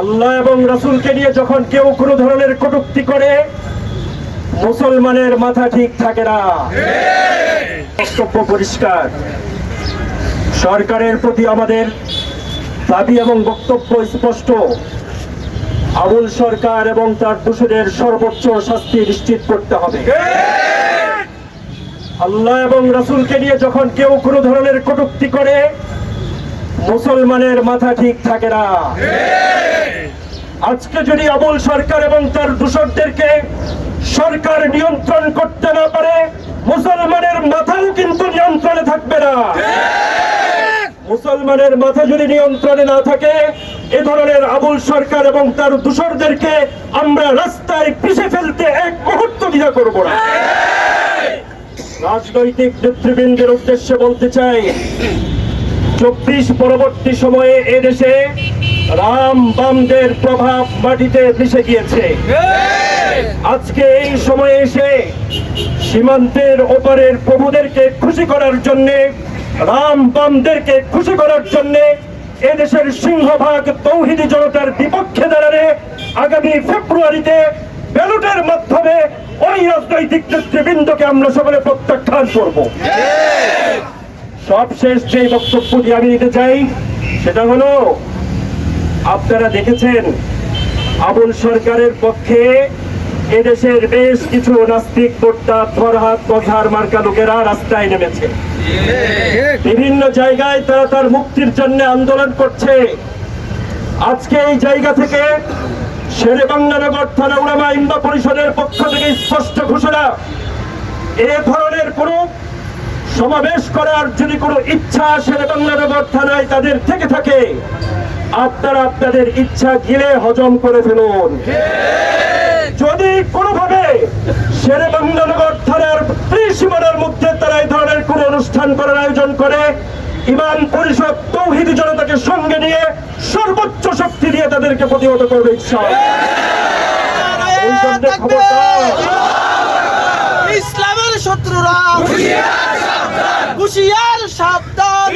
আল্লাহ এবং রাসুলকে নিয়ে যখন কেউ কোনো ধরনের কটূক্তি করে, মুসলমানের মাথা ঠিক থাকে না। বক্তব্য পরিষ্কার। সরকারের প্রতি আমাদের দাবি এবং বক্তব্য স্পষ্ট। আবুল সরকার এবং তার দোষীদের সর্বোচ্চ শাস্তি নিশ্চিত করতে হবে। আল্লাহ এবং রাসুলকে নিয়ে যখন কেউ কোনো ধরনের কটূক্তি করে, মুসলমানের মাথা ঠিক থাকে না। আজকে যদি আবুল সরকার এবং তার দূষকদেরকে সরকার নিয়ন্ত্রণ করতে না পারে, মুসলমানের মাথাও কিন্তু নিয়ন্ত্রণে থাকবে না। মুসলমানের মাথা যদি নিয়ন্ত্রণে না থাকে, এ ধরনের আবুল সরকার এবং তার দূষরদেরকে আমরা রাস্তায় পিষে ফেলতে এক মুহূর্ত দ্বিধা করব না। রাজনৈতিক নেতৃবৃন্দের উদ্দেশ্যে বলতে চাই, চব্বিশ পরবর্তী সময়ে এদেশে রাম বামদের প্রভাব মাটিতে মিশে গিয়েছে। আজকে এই সময়ে এসে সীমান্তের ওপারের প্রভুদেরকে খুশি করার জন্য রাম বামদেরকে খুশি করার জন্য এদেশের সিংহভাগ তৌহিদি জনতার বিপক্ষে দাঁড়ালে আগামী ফেব্রুয়ারিতে ব্যালটের মাধ্যমে ওই রাজনৈতিক নেতৃবৃন্দকে আমরা সকলে প্রত্যাখ্যান করব। সবশেষ যে বক্তব্যটি আমি দিতে চাই সেটা হলো আপনারা দেখেছেন, আবুল সরকারের পক্ষে এদেশের বেশ কিছু নাস্তিক বোট্টা ফরহাদ মজার মার্কা লোকেরা রাস্তায় নেমেছে। বিভিন্ন জায়গায় তারা তার মুক্তির জন্য আন্দোলন করছে। আজকে এই জায়গা থেকে শেরে বাংলানগর থানা উড়ামা ইন্দা পরিষদের পক্ষ থেকে স্পষ্ট ঘোষণা, এ ধরনের কোনো সমাবেশ করার যদি কোনো ইচ্ছা শেরে বাংলানগর থানায় তাদের থেকে থাকে আপনারা আপনাদের ইচ্ছা গিলে হজম করে ফেলুন। যদি কোনোভাবে শেরে বাংলানগর থানার ত্রিসীমানার মধ্যে তারা এই ধরনের কোন অনুষ্ঠান করার আয়োজন করে ইমান পরিষদ তৌহিদি জনতাকে সঙ্গে নিয়ে সর্বোচ্চ শক্তি দিয়ে তাদেরকে প্রতিহত করবে খবরদার। ইসলামের শত্রুরা। হুশিয়ার সাবধান।